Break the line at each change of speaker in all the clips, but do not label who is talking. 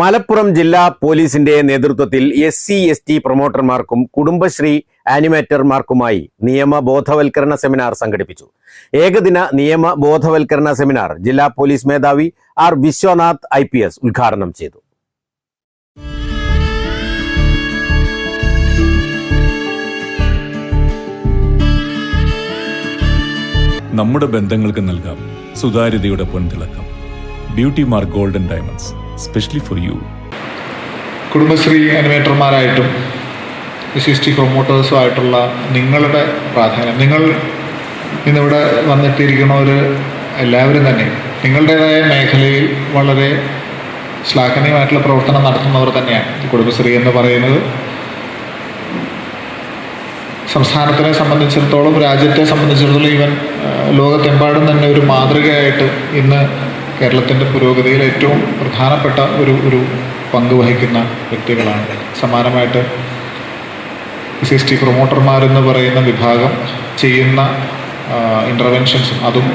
മലപ്പുറം ജില്ലാ പോലീസിന്റെ നേതൃത്വത്തിൽ എസ് സി എസ് ടി പ്രൊമോട്ടർമാർക്കും കുടുംബശ്രീ ആനിമേറ്റർമാർക്കുമായി നിയമ ബോധവൽക്കരണ സെമിനാർ സംഘടിപ്പിച്ചു. ഏകദിന നിയമ ബോധവൽക്കരണ സെമിനാർ ജില്ലാ പോലീസ് മേധാവി ആർ വിശ്വനാഥ് ഐ ഉദ്ഘാടനം ചെയ്തു.
നമ്മുടെ ബന്ധങ്ങൾക്ക് നൽകാം സുതാര്യതയുടെ പൊൻതിളക്കം. Beauty Mark Golden Diamonds. Specially for you
Kudumbashree അനിമേറ്റർമാരായിട്ടും വിശിഷ്ടി പ്രൊമോട്ടേഴ്സും ആയിട്ടുള്ള നിങ്ങളുടെ പ്രാധാന്യം നിങ്ങൾ ഇന്നിവിടെ വന്നെത്തിയിരിക്കുന്നവർ എല്ലാവരും തന്നെ നിങ്ങളുടേതായ മേഖലയിൽ വളരെ ശ്ലാഘനീയമായിട്ടുള്ള പ്രവർത്തനം നടത്തുന്നവർ തന്നെയാണ് കുടുംബശ്രീ എന്ന് പറയുന്നത്. സംസ്ഥാനത്തിനെ സംബന്ധിച്ചിടത്തോളം രാജ്യത്തെ സംബന്ധിച്ചിടത്തോളം ഈവൻ ലോകത്തെമ്പാടും തന്നെ ഒരു മാതൃകയായിട്ട് ഇന്ന് കേരളത്തിന്റെ പുരോഗതിയിൽ ഏറ്റവും പ്രധാനപ്പെട്ട ഒരു ഒരു പങ്ക് വഹിക്കുന്ന വ്യക്തികളാണ്. സമാനമായിട്ട് എസ് എസ് ടി പ്രൊമോട്ടർമാരെന്ന് പറയുന്ന വിഭാഗം ചെയ്യുന്ന ഇന്റർവെൻഷൻസും അതും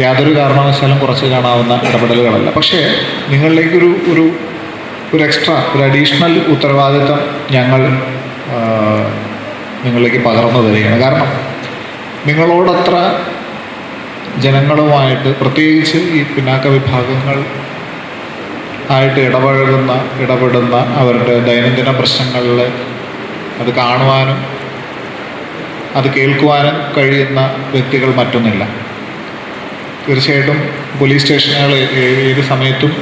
യാതൊരു കാരണവശാലും കുറച്ച് കാണാവുന്ന ഇടപെടലുകളല്ല. പക്ഷേ നിങ്ങളിലേക്കൊരു ഒരു ഒരു എക്സ്ട്രാ ഒരു അഡീഷണൽ ഉത്തരവാദിത്തം ഞങ്ങൾ നിങ്ങളിലേക്ക് പകർന്നു തരികയാണ്. കാരണം നിങ്ങളോടത്ര ജനങ്ങളുമായിട്ട് പ്രത്യേകിച്ച് ഈ പിന്നാക്ക വിഭാഗങ്ങൾ ആയിട്ട് ഇടപഴകുന്ന ഇടപെടുന്ന അവരുടെ ദൈനംദിന പ്രശ്നങ്ങളിൽ അത് കാണുവാനും അത് കേൾക്കുവാനും കഴിയുന്ന വ്യക്തികൾ മറ്റൊന്നില്ല. തീർച്ചയായിട്ടും പോലീസ് സ്റ്റേഷനുകൾ ഏത് സമയത്തും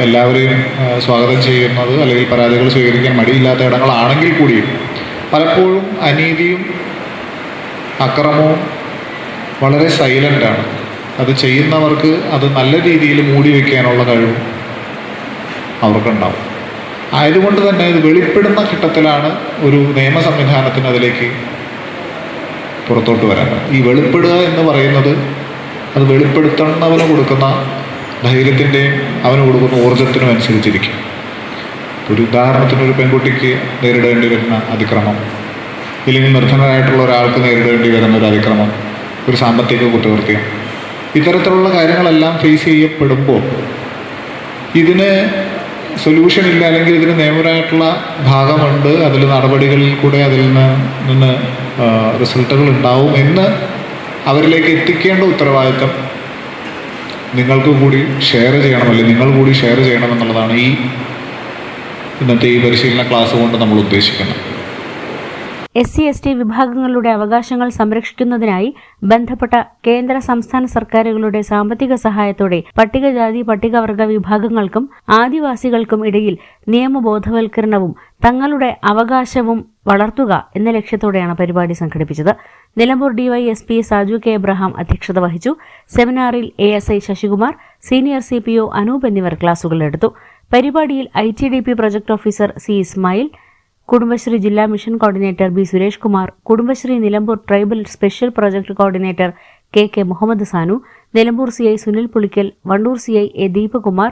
എല്ലാവരെയും സ്വാഗതം ചെയ്യുന്നത് അല്ലെങ്കിൽ പരാതികൾ സ്വീകരിക്കാൻ മടിയില്ലാത്ത ഇടങ്ങളാണെങ്കിൽ കൂടിയും പലപ്പോഴും അനീതിയും അക്രമവും വളരെ സൈലന്റാണ് അത് ചെയ്യുന്നവർക്ക് അത് നല്ല രീതിയിൽ മൂടി വയ്ക്കാനുള്ള കഴിവും അവർക്കുണ്ടാവും. ആയതുകൊണ്ട് തന്നെ ഇത് വെളിപ്പെടുന്ന ഘട്ടത്തിലാണ് ഒരു നിയമ സംവിധാനത്തിന് അതിലേക്ക് പുറത്തോട്ട് വരാൻ ഈ വെളിപ്പെടുക എന്ന് പറയുന്നത് അത് വെളിപ്പെടുത്തുന്നവന് കൊടുക്കുന്ന ധൈര്യത്തിന്റെയും അവന് കൊടുക്കുന്ന ഊർജത്തിനും അനുസരിച്ചിരിക്കും. ഒരു ഉദാഹരണത്തിന് ഒരു പെൺകുട്ടിക്ക് നേരിടേണ്ടി വരുന്ന അതിക്രമം ഇല്ലെങ്കിൽ നിർധനരായിട്ടുള്ള ഒരാൾക്ക് നേരിടേണ്ടി വരുന്ന ഒരു അതിക്രമം ഒരു സാമ്പത്തിക കുറ്റകൃത്യം. ഇത്തരത്തിലുള്ള കാര്യങ്ങളെല്ലാം ഫേസ് ചെയ്യപ്പെടുമ്പോൾ ഇതിന് സൊല്യൂഷൻ ഇല്ല അല്ലെങ്കിൽ ഇതിന് നിയമപരമായിട്ടുള്ള ഭാഗമുണ്ട്. അതിൽ നടപടികളിൽ കൂടെ അതിൽ നിന്ന് റിസൾട്ടുകൾ ഉണ്ടാവും എന്ന് അവരിലേക്ക് എത്തിക്കേണ്ട ഉത്തരവാദിത്തം നിങ്ങൾക്ക് കൂടി ഷെയർ ചെയ്യണം അല്ലെങ്കിൽ നിങ്ങൾ കൂടി ഷെയർ ചെയ്യണം എന്നുള്ളതാണ് ഈ ഇന്നത്തെ ഈ പരിശീലന ക്ലാസ് കൊണ്ട് നമ്മൾ ഉദ്ദേശിക്കുന്നത്.
എസ് സി എസ് ടി വിഭാഗങ്ങളുടെ അവകാശങ്ങൾ സംരക്ഷിക്കുന്നതിനായി ബന്ധപ്പെട്ട കേന്ദ്ര സംസ്ഥാന സർക്കാരുകളുടെ സാമ്പത്തിക സഹായത്തോടെ പട്ടികജാതി പട്ടികവർഗ വിഭാഗങ്ങൾക്കും ആദിവാസികൾക്കും ഇടയിൽ നിയമബോധവൽക്കരണവും തങ്ങളുടെ അവകാശവും വളർത്തുക എന്ന ലക്ഷ്യത്തോടെയാണ് പരിപാടി സംഘടിപ്പിച്ചത്. Nilambur DYSP Saju K Abraham അധ്യക്ഷത വഹിച്ചു. സെമിനാറിൽ A S I Sasikumar senior C P O Anoop എന്നിവർ ക്ലാസുകൾ എടുത്തു. പരിപാടിയിൽ I T D P project officer C Ismail Kudumbashree ജില്ലാ mission coordinator B Suresh Kumar Kudumbashree Nilambur tribal special project coordinator K K Muhammad Sanu Nilambur C I Sunil Pulikkal Wandoor C I A Deepakumar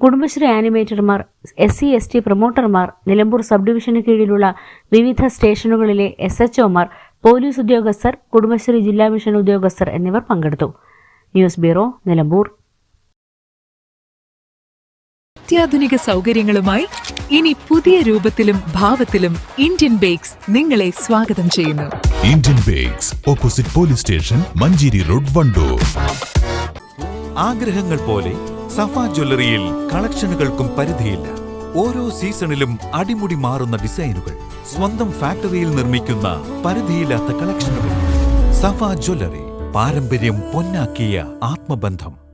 Kudumbashree ആനിമേറ്റർമാർ S C S T പ്രൊമോട്ടർമാർ Nilambur sub ഡിവിഷന് കീഴിലുള്ള വിവിധ സ്റ്റേഷനുകളിലെ S H ഒമാർ police ഉദ്യോഗസ്ഥർ കുടുംബശ്രീ ജില്ലാ mission ഉദ്യോഗസ്ഥർ എന്നിവർ പങ്കെടുത്തു. News bureau Nilambur.
അത്യാധുനിക സൗകര്യങ്ങളുമായി ഇനി പുതിയ രൂപത്തിലും ഭാവത്തിലും ഇന്ത്യൻ ബേക്സ് നിങ്ങളെ സ്വാഗതം ചെയ്യുന്നു.
Indian Bakes opposite police station Manjeri road Wandoor. ആഗ്രഹങ്ങൾ പോലെ സഫ ജ്വല്ലറിയിൽ കളക്ഷനുകൾക്കും പരിധിയില്ല. ഓരോ സീസണിലും അടിമുടി മാറുന്ന ഡിസൈനുകൾ സ്വന്തം ഫാക്ടറിയിൽ നിർമ്മിക്കുന്ന പരിധിയില്ലാത്ത കളക്ഷനുകൾ. സഫ ജ്വല്ലറി പാരമ്പര്യം പൊന്നാക്കിയ ആത്മബന്ധം.